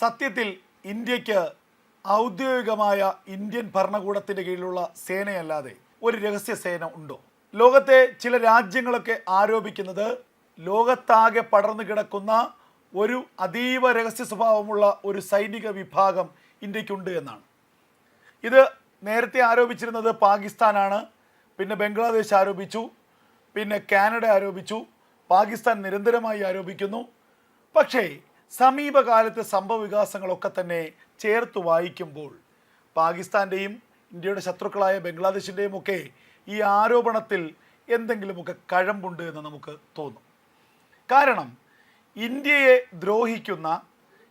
സത്യത്തിൽ ഇന്ത്യയ്ക്ക് ഔദ്യോഗികമായ ഇന്ത്യൻ ഭരണകൂടത്തിന്റെ കീഴിലുള്ള സേനയല്ലാതെ ഒരു രഹസ്യ സേന ഉണ്ടോ? ലോകത്തെ ചില രാജ്യങ്ങളൊക്കെ ആരോപിക്കുന്നത് ലോകത്താകെ പടർന്നു കിടക്കുന്ന ഒരു അതീവ രഹസ്യ സ്വഭാവമുള്ള ഒരു സൈനിക വിഭാഗം ഇന്ത്യക്കുണ്ട് എന്നാണ്. ഇത് നേരത്തെ ആരോപിച്ചിരുന്നത് പാകിസ്ഥാനാണ് പിന്നെ ബംഗ്ലാദേശ് ആരോപിച്ചു പിന്നെ കാനഡ ആരോപിച്ചു പാകിസ്ഥാൻ നിരന്തരമായി ആരോപിക്കുന്നു. പക്ഷേ സമീപകാലത്തെ സംഭവ വികാസങ്ങളൊക്കെ തന്നെ ചേർത്ത് വായിക്കുമ്പോൾ പാകിസ്ഥാന്റെയും ഇന്ത്യയുടെ ശത്രുക്കളായ ബംഗ്ലാദേശിന്റെയും ഒക്കെ ഈ ആരോപണത്തിൽ എന്തെങ്കിലുമൊക്കെ കഴമ്പുണ്ട് എന്ന് നമുക്ക് തോന്നും. കാരണം ഇന്ത്യയെ ദ്രോഹിക്കുന്ന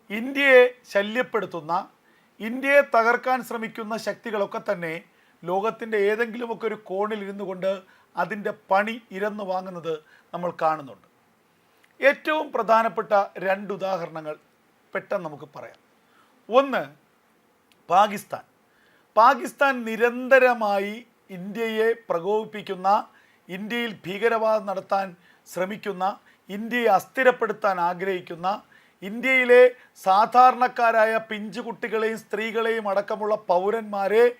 ഇന്ത്യയെ ശല്യപ്പെടുത്തുന്ന ഇന്ത്യയെ തകർക്കാൻ ശ്രമിക്കുന്ന ശക്തികളൊക്കെ തന്നെ ലോകത്തിന്റെ ഏതെങ്കിലുമൊക്കെ ഒരു കോണിൽ ഇരുന്നു കൊണ്ട് അതിന്റെ പണി ഇരന്നു വാങ്ങുന്നത് നമ്മൾ കാണുന്നുണ്ട്. ഏറ്റവും പ്രധാനപ്പെട്ട രണ്ട് ഉദാഹരണങ്ങൾ പെട്ടെന്ന് നമുക്ക് പറയാം. ഒന്ന് പാകിസ്ഥാൻ. പാകിസ്ഥാൻ നിരന്തരമായി ഇന്ത്യയെ പ്രകോപിപ്പിക്കുന്ന ഇന്ത്യയിൽ ഭീകരവാദം നടത്താൻ ശ്രമിക്കുന്ന ഇന്ത്യയെ അസ്ഥിരപ്പെടുത്താൻ ആഗ്രഹിക്കുന്ന ഇന്ത്യയിലെ സാധാരണക്കാരായ പിഞ്ചുകുട്ടികളെയും സ്ത്രീകളെയും അടക്കമുള്ള പൗരന്മാരെ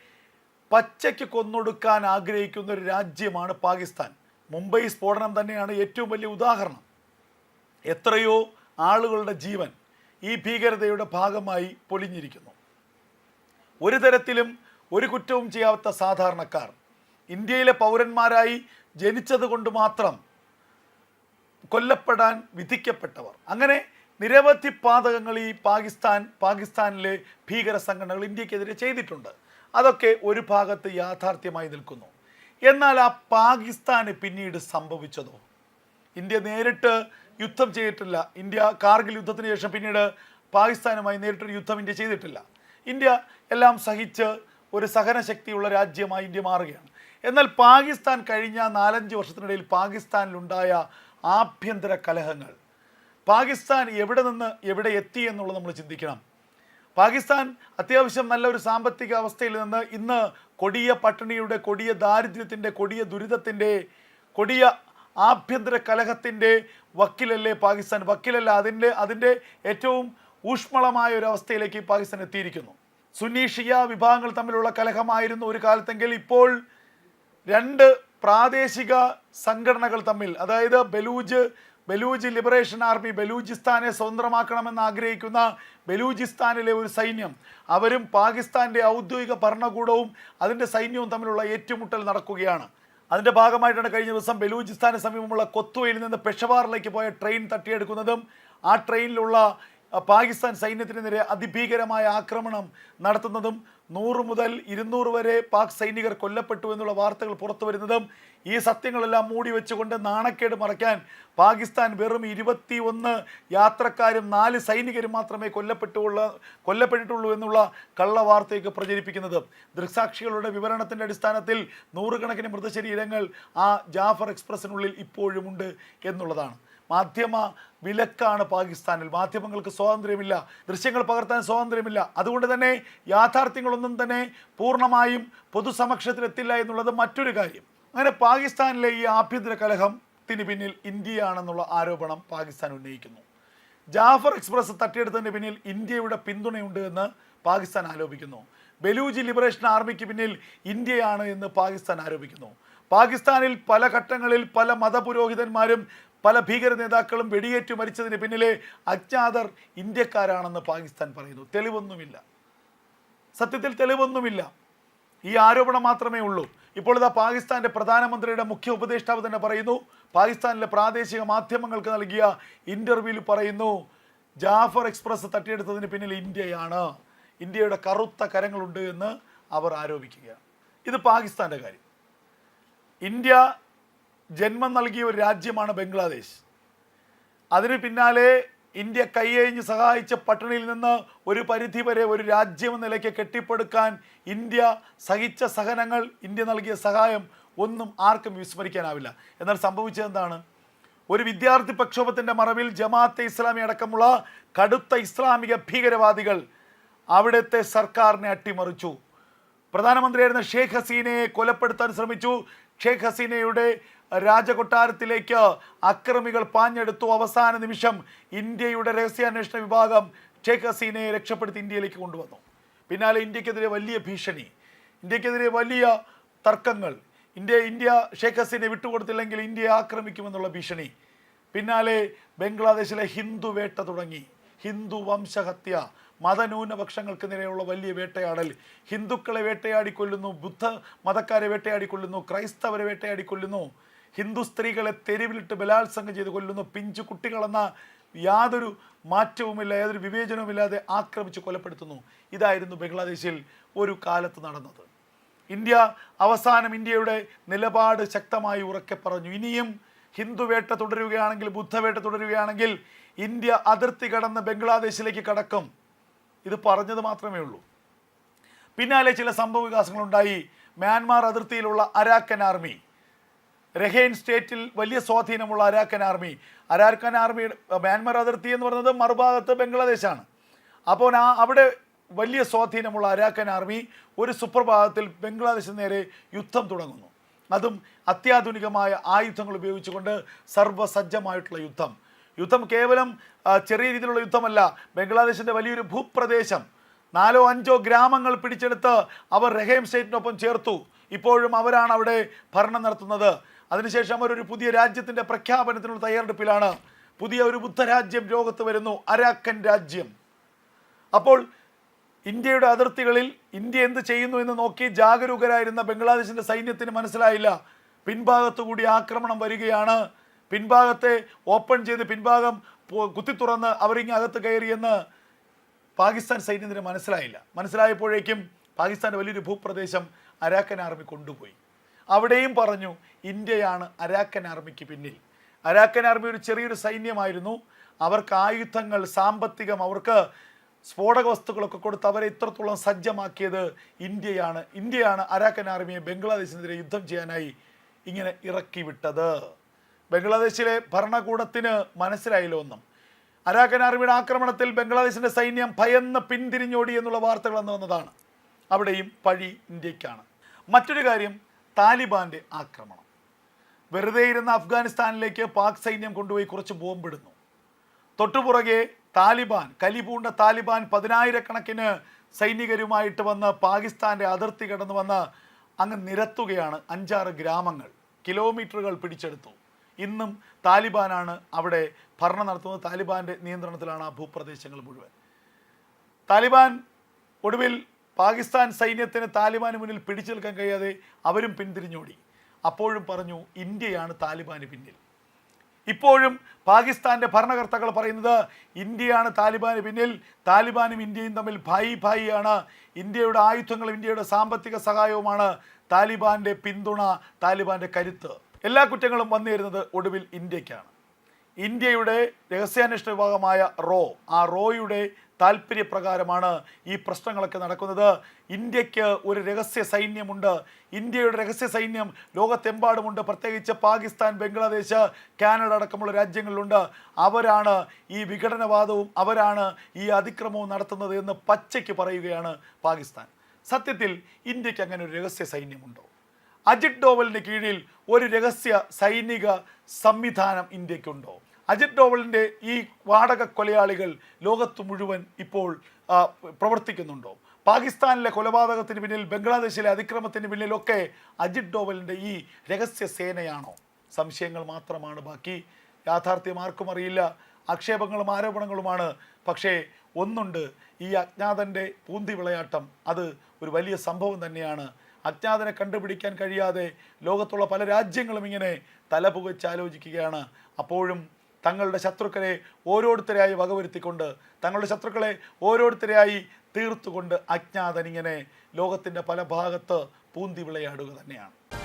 പച്ചയ്ക്ക് കൊന്നൊടുക്കാൻ ആഗ്രഹിക്കുന്ന ഒരു രാജ്യമാണ് പാകിസ്ഥാൻ. മുംബൈ സ്ഫോടനം തന്നെയാണ് ഏറ്റവും വലിയ ഉദാഹരണം. എത്രയോ ആളുകളുടെ ജീവൻ ഈ ഭീകരതയുടെ ഭാഗമായി പൊലിഞ്ഞിരിക്കുന്നു. ഒരു തരത്തിലും ഒരു കുറ്റവും ചെയ്യാത്ത സാധാരണക്കാർ ഇന്ത്യയിലെ പൗരന്മാരായി ജനിച്ചത് കൊണ്ട് മാത്രം കൊല്ലപ്പെടാൻ വിധിക്കപ്പെട്ടവർ. അങ്ങനെ നിരവധി പാതകങ്ങൾ ഈ പാകിസ്ഥാൻ പാകിസ്ഥാനിലെ ഭീകര സംഘടനകൾ ഇന്ത്യക്കെതിരെ ചെയ്തിട്ടുണ്ട്. അതൊക്കെ ഒരു ഭാഗത്ത് യാഥാർത്ഥ്യമായി നിൽക്കുന്നു. എന്നാൽ ആ പാകിസ്ഥാന് പിന്നീട് സംഭവിച്ചതോ? ഇന്ത്യ നേരിട്ട് യുദ്ധം ചെയ്തിട്ടില്ല. ഇന്ത്യ കാർഗിൽ യുദ്ധത്തിന് ശേഷം പിന്നീട് പാകിസ്ഥാനുമായി നേരിട്ടൊരു യുദ്ധം ഇന്ത്യ ചെയ്തിട്ടില്ല. ഇന്ത്യ എല്ലാം സഹിച്ച് ഒരു സഹനശക്തിയുള്ള രാജ്യമായി ഇന്ത്യ മാറുകയാണ്. എന്നാൽ പാകിസ്ഥാൻ കഴിഞ്ഞ നാലഞ്ച് വർഷത്തിനിടയിൽ പാകിസ്ഥാനിലുണ്ടായ ആഭ്യന്തര കലഹങ്ങൾ പാകിസ്ഥാൻ എവിടെ നിന്ന് എവിടെ എത്തി എന്നുള്ളത് നമ്മൾ ചിന്തിക്കണം. പാകിസ്ഥാൻ അത്യാവശ്യം നല്ലൊരു സാമ്പത്തിക അവസ്ഥയിൽ നിന്ന് ഇന്ന് കൊടിയ പട്ടിണിയുടെ കൊടിയ ദാരിദ്ര്യത്തിന്റെ കൊടിയ ദുരിതത്തിന്റെ കൊടിയ ആഭ്യന്തര കലഹത്തിന്റെ വക്കിലല്ലേ പാകിസ്ഥാൻ? വക്കിലല്ല അതിന്റെ അതിന്റെ ഏറ്റവും ഊഷ്മളമായ ഒരു അവസ്ഥയിലേക്ക് പാകിസ്ഥാൻ എത്തിയിരിക്കുന്നു. സുന്നി ഷിയ വിഭാഗങ്ങൾ തമ്മിലുള്ള കലഹമായിരുന്നു ഒരു കാലത്തെങ്കിൽ ഇപ്പോൾ രണ്ട് പ്രാദേശിക സംഘടനകൾ തമ്മിൽ അതായത് ബലൂജ് ബലൂജ് ലിബറേഷൻ ആർമി ബലൂചിസ്ഥാനെ സ്വതന്ത്രമാക്കണമെന്ന് ആഗ്രഹിക്കുന്ന ബലൂചിസ്ഥാനിലെ ഒരു സൈന്യം അവരും പാകിസ്ഥാന്റെ ഔദ്യോഗിക ഭരണകൂടവും അതിന്റെ സൈന്യവും തമ്മിലുള്ള ഏറ്റുമുട്ടൽ നടക്കുകയാണ്. അതിന്റെ ഭാഗമായിട്ടാണ് കഴിഞ്ഞ ദിവസം ബലൂചിസ്ഥാന് സമീപമുള്ള കൊത്തുവയിൽ നിന്ന് പെഷവാറിലേക്ക് പോയ ട്രെയിൻ തട്ടിയെടുക്കുന്നതും ആ ട്രെയിനിലുള്ള പാകിസ്ഥാൻ സൈന്യത്തിനെതിരെ അതിഭീകരമായ ആക്രമണം നടത്തുന്നതും നൂറ് മുതൽ ഇരുന്നൂറ് വരെ പാക് സൈനികർ കൊല്ലപ്പെട്ടു എന്നുള്ള വാർത്തകൾ പുറത്തു വരുന്നതും ഈ സത്യങ്ങളെല്ലാം മൂടി വെച്ചുകൊണ്ട് നാണക്കേട് മറയ്ക്കാൻ പാകിസ്ഥാൻ വെറും ഇരുപത്തി ഒന്ന് യാത്രക്കാരും നാല് സൈനികരും മാത്രമേ കൊല്ലപ്പെട്ടുള്ള കൊല്ലപ്പെട്ടിട്ടുള്ളൂ എന്നുള്ള കള്ള വാർത്തയൊക്കെ പ്രചരിപ്പിക്കുന്നത്. ദൃക്സാക്ഷികളുടെ വിവരണത്തിന്റെ അടിസ്ഥാനത്തിൽ നൂറുകണക്കിന് മൃതശരീരങ്ങൾ ആ ജാഫർ എക്സ്പ്രസിനുള്ളിൽ ഇപ്പോഴുമുണ്ട് എന്നുള്ളതാണ്. മാധ്യമ വിലക്കാണ് പാകിസ്ഥാനിൽ. മാധ്യമങ്ങൾക്ക് സ്വാതന്ത്ര്യമില്ല. ദൃശ്യങ്ങൾ പകർത്താൻ സ്വാതന്ത്ര്യമില്ല. അതുകൊണ്ട് തന്നെ യാഥാർത്ഥ്യങ്ങളൊന്നും തന്നെ പൂർണമായും പൊതുസമക്ഷത്തിലെത്തില്ല എന്നുള്ളത് മറ്റൊരു കാര്യം. അങ്ങനെ പാകിസ്ഥാനിലെ ഈ ആഭ്യന്തര കലഹത്തിന് പിന്നിൽ ഇന്ത്യയാണെന്നുള്ള ആരോപണം പാകിസ്ഥാൻ ഉന്നയിക്കുന്നു. ജാഫർ എക്സ്പ്രസ് തട്ടിയെടുത്തതിന് പിന്നിൽ ഇന്ത്യയുടെ പിന്തുണയുണ്ട് എന്ന് പാകിസ്ഥാൻ ആരോപിക്കുന്നു. ബലൂജി ലിബറേഷൻ ആർമിക്ക് പിന്നിൽ ഇന്ത്യയാണ് എന്ന് പാകിസ്ഥാൻ ആരോപിക്കുന്നു. പാകിസ്ഥാനിൽ പല ഘട്ടങ്ങളിൽ പല മതപുരോഹിതന്മാരും പല ഭീകര നേതാക്കളും വെടിയേറ്റു മരിച്ചതിന് പിന്നിലെ അജ്ഞാതർ ഇന്ത്യക്കാരാണെന്ന് പാകിസ്ഥാൻ പറയുന്നു. തെളിവൊന്നുമില്ല. സത്യത്തിൽ തെളിവൊന്നുമില്ല. ഈ ആരോപണം മാത്രമേ ഉള്ളൂ. ഇപ്പോൾ ഇതാ പാകിസ്ഥാന്റെ പ്രധാനമന്ത്രിയുടെ മുഖ്യ ഉപദേഷ്ടാവ് തന്നെ പറയുന്നു. പാകിസ്ഥാനിലെ പ്രാദേശിക മാധ്യമങ്ങൾക്ക് നൽകിയ ഇന്റർവ്യൂവിൽ പറയുന്നു ജാഫർ എക്സ്പ്രസ് തട്ടിയെടുത്തതിന് പിന്നിൽ ഇന്ത്യയാണ്. ഇന്ത്യയുടെ കറുത്ത കരങ്ങളുണ്ട് എന്ന് അവർ ആരോപിക്കുകയാണ്. ഇത് പാകിസ്ഥാന്റെ കാര്യം. ഇന്ത്യ ജന്മം നൽകിയ ഒരു രാജ്യമാണ് ബംഗ്ലാദേശ്. അതിന് പിന്നാലെ ഇന്ത്യ കൈയഴിഞ്ഞ് സഹായിച്ച പട്ടിണിയിൽ നിന്ന് ഒരു പരിധി വരെ ഒരു രാജ്യം നിലയ്ക്ക് കെട്ടിപ്പടുക്കാൻ ഇന്ത്യ സഹിച്ച സഹനങ്ങൾ ഇന്ത്യ നൽകിയ സഹായം ഒന്നും ആർക്കും വിസ്മരിക്കാനാവില്ല. എന്നാൽ സംഭവിച്ചത് എന്താണ്? ഒരു വിദ്യാർത്ഥി പ്രക്ഷോഭത്തിന്റെ മറവിൽ ജമാഅത്തെ ഇസ്ലാമി അടക്കമുള്ള കടുത്ത ഇസ്ലാമിക ഭീകരവാദികൾ അവിടുത്തെ സർക്കാരിനെ അട്ടിമറിച്ചു. പ്രധാനമന്ത്രിയായിരുന്ന ഷേഖ് ഹസീനയെ കൊലപ്പെടുത്താൻ ശ്രമിച്ചു. ഷേഖ് ഹസീനയുടെ രാജകൊട്ടാരത്തിലേക്ക് അക്രമികൾ പാഞ്ഞെടുത്തു. അവസാന നിമിഷം ഇന്ത്യയുടെ രഹസ്യാന്വേഷണ വിഭാഗം ഷേഖ് ഹസീനയെ രക്ഷപ്പെടുത്തി ഇന്ത്യയിലേക്ക് കൊണ്ടുവന്നു. പിന്നാലെ ഇന്ത്യക്കെതിരെ വലിയ ഭീഷണി ഇന്ത്യക്കെതിരെ വലിയ തർക്കങ്ങൾ. ഇന്ത്യ ഇന്ത്യ ഷേഖ് ഹസീനെ വിട്ടുകൊടുത്തില്ലെങ്കിൽ ഇന്ത്യയെ ആക്രമിക്കുമെന്നുള്ള ഭീഷണി. പിന്നാലെ ബംഗ്ലാദേശിലെ ഹിന്ദു വേട്ട തുടങ്ങി. ഹിന്ദു വംശഹത്യ മതന്യൂനപക്ഷങ്ങൾക്ക് നേരെയുള്ള വലിയ വേട്ടയാടൽ. ഹിന്ദുക്കളെ വേട്ടയാടിക്കൊല്ലുന്നു ബുദ്ധ മതക്കാരെ വേട്ടയാടിക്കൊല്ലുന്നു ക്രൈസ്തവരെ വേട്ടയാടിക്കൊല്ലുന്നു. ഹിന്ദു സ്ത്രീകളെ തെരുവിലിട്ട് ബലാത്സംഗം ചെയ്ത് കൊല്ലുന്നു. പിഞ്ചു കുട്ടികളെന്ന യാതൊരു മാറ്റവുമില്ല യാതൊരു വിവേചനവുമില്ലാതെ ആക്രമിച്ച് കൊലപ്പെടുത്തുന്നു. ഇതായിരുന്നു ബംഗ്ലാദേശിൽ ഒരു കാലത്ത് നടന്നത്. ഇന്ത്യ അവസാനം ഇന്ത്യയുടെ നിലപാട് ശക്തമായി ഉറക്കെ പറഞ്ഞു. ഇനിയും ഹിന്ദു വേട്ട തുടരുകയാണെങ്കിൽ ബുദ്ധവേട്ട തുടരുകയാണെങ്കിൽ ഇന്ത്യ അതിർത്തി കടന്ന് ബംഗ്ലാദേശിലേക്ക് കടക്കും. ഇത് പറഞ്ഞത് മാത്രമേ ഉള്ളൂ. പിന്നാലെ ചില സംഭവ വികാസങ്ങളുണ്ടായി. മ്യാൻമാർ അതിർത്തിയിലുള്ള അരാക്കൻ ആർമി. രഹേൻ സ്റ്റേറ്റിൽ വലിയ സ്വാധീനമുള്ള Arakan army. Arakan army Myanmar അതിർത്തി എന്ന് പറയുന്നത് മറുഭാഗത്ത് ബംഗ്ലാദേശാണ്. അപ്പോൾ ആ അവിടെ വലിയ സ്വാധീനമുള്ള അരാക്കൻ ആർമി ഒരു സുപ്രഭാതത്തിൽ ബംഗ്ലാദേശിന് നേരെ യുദ്ധം തുടങ്ങുന്നു. അതും അത്യാധുനികമായ ആയുധങ്ങൾ ഉപയോഗിച്ചുകൊണ്ട് സർവസജ്ജമായിട്ടുള്ള യുദ്ധം. യുദ്ധം കേവലം ചെറിയ രീതിയിലുള്ള യുദ്ധമല്ല. ബംഗ്ലാദേശിന്റെ വലിയൊരു ഭൂപ്രദേശം. നാലോ അഞ്ചോ ഗ്രാമങ്ങൾ പിടിച്ചെടുത്ത് അവർ റഹേം സ്റ്റേറ്റിനൊപ്പം ചേർത്തു. ഇപ്പോഴും അവരാണ് അവിടെ ഭരണം നടത്തുന്നത്. അതിനുശേഷം അവരൊരു പുതിയ രാജ്യത്തിന്റെ പ്രഖ്യാപനത്തിനുള്ള തയ്യാറെടുപ്പിലാണ്. പുതിയ ഒരു ബുദ്ധരാജ്യം ലോകത്ത് വരുന്നു അരാക്കൻ രാജ്യം. അപ്പോൾ ഇന്ത്യയുടെ അതിർത്തികളിൽ ഇന്ത്യ എന്ത് ചെയ്യുന്നു എന്ന് നോക്കി ജാഗരൂകരായിരുന്ന ബംഗ്ലാദേശിന്റെ സൈന്യത്തിന് മനസ്സിലായില്ല. പിൻഭാഗത്തുകൂടി ആക്രമണം വരികയാണ്. പിൻഭാഗത്തെ ഓപ്പൺ ചെയ്ത് പിൻഭാഗം കുത്തി കുത്തിത്തുറന്ന് അവരിങ്ങ് അകത്ത് കയറിയെന്ന് പാകിസ്ഥാൻ സൈന്യത്തിന് മനസ്സിലായില്ല. മനസ്സിലായപ്പോഴേക്കും പാകിസ്ഥാന്റെ വലിയൊരു ഭൂപ്രദേശം അരാക്കൻ ആർമി കൊണ്ടുപോയി. അവിടെയും പറഞ്ഞു ഇന്ത്യയാണ് അരാക്കൻ ആർമിക്ക് പിന്നിൽ. അരാക്കൻ ആർമി ഒരു ചെറിയൊരു സൈന്യമായിരുന്നു. അവർക്ക് ആയുധങ്ങൾ സാമ്പത്തികം അവർക്ക് സ്ഫോടക വസ്തുക്കളൊക്കെ കൊടുത്ത് അവരെ ഇത്രത്തോളം സജ്ജമാക്കിയത് ഇന്ത്യയാണ്. ഇന്ത്യയാണ് അരാക്കൻ ആർമിയെ ബംഗ്ലാദേശിനെതിരെ യുദ്ധം ചെയ്യാനായി ഇങ്ങനെ ഇറക്കി വിട്ടത് ബംഗ്ലാദേശിലെ ഭരണകൂടത്തിന് മനസ്സിലായില്ല ഒന്നും. അരാക്കൻ ആർമിയുടെ ആക്രമണത്തിൽ ബംഗ്ലാദേശിന്റെ സൈന്യം ഭയന്ന് പിന്തിരിഞ്ഞോടി എന്നുള്ള വാർത്തകൾ അന്ന് വന്നതാണ്. അവിടെയും പഴി ഇന്ത്യക്കാണ്. മറ്റൊരു കാര്യം താലിബാന്റെ ആക്രമണം. വെറുതെ ഇരുന്ന അഫ്ഗാനിസ്ഥാനിലേക്ക് പാക് സൈന്യം കൊണ്ടുപോയി കുറച്ച് ബോംബിടുന്നു. തൊട്ടുപുറകെ താലിബാൻ കലിപൂണ്ട താലിബാൻ പതിനായിരക്കണക്കിന് സൈനികരുമായിട്ട് വന്ന് പാകിസ്ഥാന്റെ അതിർത്തി കടന്നു വന്ന് അങ്ങ് നിരത്തുകയാണ് അഞ്ചാറ് ഗ്രാമങ്ങൾ. കിലോമീറ്ററുകൾ പിടിച്ചെടുത്തു. ഇന്നും താലിബാനാണ് അവിടെ ഭരണം നടത്തുന്നത്. താലിബാന്റെ നിയന്ത്രണത്തിലാണ് ആ ഭൂപ്രദേശങ്ങൾ മുഴുവൻ. താലിബാൻ ഒടുവിൽ പാകിസ്ഥാൻ സൈന്യത്തിന് താലിബാന് മുന്നിൽ പിടിച്ചു നിൽക്കാൻ കഴിയാതെ അവരും പിന്തിരിഞ്ഞോടി. അപ്പോഴും പറഞ്ഞു ഇന്ത്യയാണ് താലിബാന് പിന്നിൽ. ഇപ്പോഴും പാകിസ്ഥാന്റെ ഭരണകർത്താക്കൾ പറയുന്നത് ഇന്ത്യയാണ് താലിബാന് പിന്നിൽ. താലിബാനും ഇന്ത്യയും തമ്മിൽ ഭായി ഭായിയാണ്. ഇന്ത്യയുടെ ആയുധങ്ങളും ഇന്ത്യയുടെ സാമ്പത്തിക സഹായവുമാണ് താലിബാന്റെ പിന്തുണ താലിബാന്റെ കരുത്ത്. എല്ലാ കുറ്റങ്ങളും വന്നിരുന്നത് ഒടുവിൽ ഇന്ത്യക്കാണ്. ഇന്ത്യയുടെ രഹസ്യാന്വേഷണ വിഭാഗമായ റോ ആ റോയുടെ താല്പര്യപ്രകാരമാണ് ഈ പ്രശ്നങ്ങളൊക്കെ നടക്കുന്നത്. ഇന്ത്യയ്ക്ക് ഒരു രഹസ്യ സൈന്യമുണ്ട്. ഇന്ത്യയുടെ രഹസ്യ സൈന്യം ലോകത്തെമ്പാടുമുണ്ട്. പ്രത്യേകിച്ച് പാകിസ്ഥാൻ ബംഗ്ലാദേശ് കാനഡ അടക്കമുള്ള രാജ്യങ്ങളിലുണ്ട്. അവരാണ് ഈ വിഘടനവാദവും അവരാണ് ഈ അതിക്രമവും നടത്തുന്നത് എന്ന് പച്ചയ്ക്ക് പറയുകയാണ് പാകിസ്ഥാൻ. സത്യത്തിൽ ഇന്ത്യയ്ക്ക് അങ്ങനെ ഒരു രഹസ്യ സൈന്യമുണ്ടോ? അജിത് ഡോവലിന് കീഴിൽ ഒരു രഹസ്യ സൈനിക സംവിധാനം ഇന്ത്യക്കുണ്ടോ? അജിത് ഡോവലിന്റെ ഈ വാടക കൊലയാളികൾ ലോകത്ത് മുഴുവൻ ഇപ്പോൾ പ്രവർത്തിക്കുന്നുണ്ടോ? പാകിസ്ഥാനിലെ കൊലപാതകത്തിന് പിന്നിൽ ബംഗ്ലാദേശിലെ അതിക്രമത്തിന് പിന്നിലൊക്കെ അജിത് ഡോവലിന്റെ ഈ രഹസ്യ സേനയാണോ? സംശയങ്ങൾ മാത്രമാണ് ബാക്കി. യാഥാർത്ഥ്യം ആർക്കും അറിയില്ല. ആക്ഷേപങ്ങളും ആരോപണങ്ങളുമാണ്. പക്ഷേ ഒന്നുണ്ട്. ഈ അജ്ഞാതന്റെ പൂന്തി വിളയാട്ടം. അത് ഒരു വലിയ സംഭവം തന്നെയാണ്. അജ്ഞാതനെ കണ്ടുപിടിക്കാൻ കഴിയാതെ ലോകത്തുള്ള പല രാജ്യങ്ങളും ഇങ്ങനെ തലപുകച്ച് ആലോചിക്കുകയാണ്. അപ്പോഴും തങ്ങളുടെ ശത്രുക്കളെ ഓരോരുത്തരെയായി വകവരുത്തിക്കൊണ്ട് തങ്ങളുടെ ശത്രുക്കളെ ഓരോരുത്തരെയായി തീർത്തുകൊണ്ട് അജ്ഞാതൻ ഇങ്ങനെ ലോകത്തിന്റെ പല ഭാഗത്ത് പൂന്തി വിളയാടുക തന്നെയാണ്.